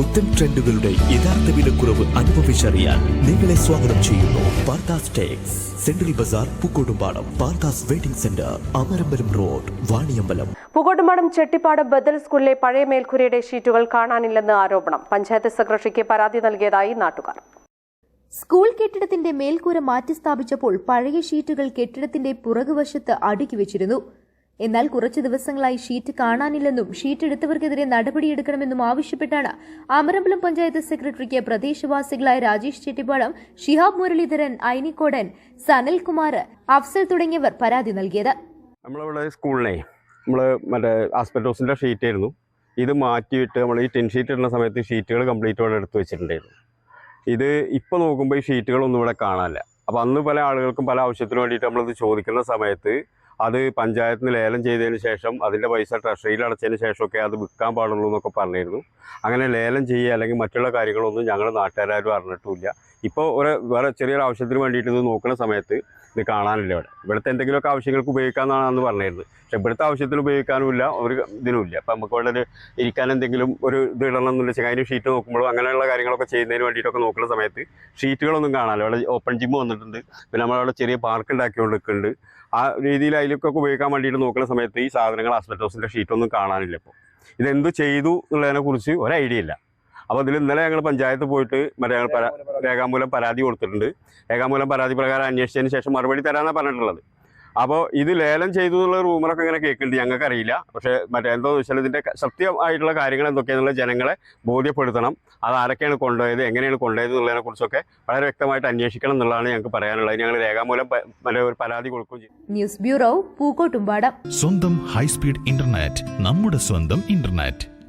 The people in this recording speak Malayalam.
പുത്തൻ ട്രെൻഡുകളുടെ യഥാർത്ഥ വിലക്കുറവ് അനുഭവിച്ചറിയാൻ നിങ്ങളെ സ്വാഗതം ചെയ്യുന്നു Parthas tex central bazaar Pookkottumpadam Parthas waiting centre Amarambalam road Vaniyambalam. Pookkottumpadam Chettippad ബദൽ സ്കൂളിലെ പഴയ മേൽക്കൂരയുടെ ഷീറ്റുകൾ കാണാനില്ലെന്ന് ആരോപണം. പഞ്ചായത്ത് സെക്രട്ടറിക്ക് പരാതി നൽകിയതായി നാട്ടുകാർ. സ്കൂൾ കെട്ടിടത്തിന്റെ മേൽക്കൂര മാറ്റി സ്ഥാപിച്ചപ്പോൾ പഴയ ഷീറ്റുകൾ കെട്ടിടത്തിന്റെ പുറകുവശത്ത് അടുക്കി വെച്ചിരുന്നു. എന്നാൽ കുറച്ചു ദിവസങ്ങളായി ഷീറ്റ് കാണാനില്ലെന്നും ഷീറ്റ് എടുത്തവർക്കെതിരെ നടപടിയെടുക്കണമെന്നും ആവശ്യപ്പെട്ടാണ് അമരമ്പലം പഞ്ചായത്ത് സെക്രട്ടറിക്ക് പ്രദേശവാസികളായ രാജേഷ് ചെട്ടിപ്പാടം ഷിഹാബ് മുരളീധരൻ ഐനിക്കോടൻ സനൽകുമാർ അഫ്സൽ തുടങ്ങിയവർ പരാതി നൽകിയത്. നമ്മളിവിടെ സ്കൂളിനെ നമ്മൾ മറ്റേ ആസ്പെറ്റോസിന്റെ ഷീറ്റ് ആയിരുന്നു. ഇത് മാറ്റിയിട്ട് നമ്മൾ ഈ ടെൻ ഷീറ്റ് ഇടുന്ന സമയത്ത് ഷീറ്റുകൾ കംപ്ലീറ്റ് ഇവിടെ എടുത്ത് വെച്ചിട്ടുണ്ടായിരുന്നു. ഇത് ഇപ്പോൾ നോക്കുമ്പോൾ ഈ ഷീറ്റുകളൊന്നും ഇവിടെ കാണാനില്ല. അപ്പോൾ അന്ന് പല ആളുകൾക്കും പല ആവശ്യത്തിന് വേണ്ടിയിട്ട് നമ്മളത് ചോദിക്കുന്ന സമയത്ത് അത് പഞ്ചായത്തിന് ലേലം ചെയ്തതിന് ശേഷം അതിന്റെ പൈസ ട്രഷറിയിൽ അടച്ചതിന് ശേഷമൊക്കെ അത് വിൽക്കാൻ പാടുള്ളൂ എന്നൊക്കെ പറഞ്ഞിരുന്നു. അങ്ങനെ ലേലം ചെയ്യുക അല്ലെങ്കിൽ മറ്റുള്ള കാര്യങ്ങളൊന്നും ഞങ്ങൾ നാട്ടുകാരും അറിഞ്ഞിട്ടില്ല ഇപ്പോൾ ഒരു വേറെ ചെറിയൊരു ആവശ്യത്തിന് വേണ്ടിയിട്ട് ഇത് നോക്കുന്ന സമയത്ത് ഇത് കാണാനില്ല ഇവിടെ. ഇവിടുത്തെ എന്തെങ്കിലുമൊക്കെ ആവശ്യങ്ങൾക്ക് ഉപയോഗിക്കാമെന്നാണ് അന്ന് പറഞ്ഞിരുന്നത് പക്ഷെ ഇവിടുത്തെ ആവശ്യത്തിൽ ഉപയോഗിക്കാനുമില്ല ഒരു ഇതിനുമില്ല. അപ്പം നമുക്ക് ഒരു ഇരിക്കാൻ എന്തെങ്കിലും ഒരു ഇത് ഇടണം എന്നുള്ള വെച്ചാൽ അതിന് ഷീറ്റ് നോക്കുമ്പോഴും അങ്ങനെയുള്ള കാര്യങ്ങളൊക്കെ ചെയ്യുന്നതിന് വേണ്ടിയിട്ടൊക്കെ നോക്കുന്ന സമയത്ത് ഷീറ്റുകളൊന്നും കാണാനില്ല. ഇവിടെ ഓപ്പൺ ജിമ്മ് വന്നിട്ടുണ്ട്. പിന്നെ നമ്മളവിടെ ചെറിയ പാർക്ക് ഉണ്ടാക്കിക്കൊണ്ട് ആ രീതിയിൽ അതിലൊക്കെ ഉപയോഗിക്കാൻ വേണ്ടിയിട്ട് നോക്കുന്ന സമയത്ത് ഈ സാധനങ്ങൾ അസ്ബറ്റോസിന്റെ ഷീറ്റൊന്നും കാണാനില്ല ഇപ്പോൾ ഇതെന്ത് ചെയ്തു എന്നുള്ളതിനെക്കുറിച്ച് ഒരു ഐഡിയ ഇല്ല. അപ്പോൾ ഇതിൽ ഇന്നലെ ഞങ്ങൾ പഞ്ചായത്ത് പോയിട്ട് മറ്റേ ഞങ്ങൾ പരാ രേഖാമൂലം പരാതി കൊടുത്തിട്ടുണ്ട്. രേഖാമൂലം പരാതി പ്രകാരം അന്വേഷിച്ചതിന് ശേഷം മറുപടി തരാനാണ് പറഞ്ഞിട്ടുള്ളത്. അപ്പോൾ ഇത് ലേലം ചെയ്തു എന്നുള്ള റൂമറൊക്കെ ഇങ്ങനെ കേൾക്കുന്നുണ്ട്. ഞങ്ങൾക്ക് അറിയില്ല പക്ഷേ മറ്റേ എന്താണെന്ന് വെച്ചാൽ ഇതിന്റെ സത്യമായിട്ടുള്ള കാര്യങ്ങൾ എന്തൊക്കെയാണെന്നുള്ള ജനങ്ങളെ ബോധ്യപ്പെടുത്തണം. അത് ആരൊക്കെയാണ് കൊണ്ടുപോയത് എങ്ങനെയാണ് കൊണ്ടുപോയത് എന്നുള്ളതിനെ കുറിച്ചൊക്കെ വളരെ വ്യക്തമായിട്ട് അന്വേഷിക്കണം എന്നുള്ളതാണ് ഞങ്ങൾക്ക് പറയാനുള്ളത്. ഞങ്ങൾ രേഖാമൂലം മറ്റേ ഒരു പരാതി കൊടുക്കുകയും ചെയ്യും ന്യൂസ് ബ്യൂറോ പൂക്കോട്ടുംപാടം. സ്വന്തം ഹൈസ്പീഡ് ഇന്റർനെറ്റ് നമ്മുടെ സ്വന്തം ഇന്റർനെറ്റ്.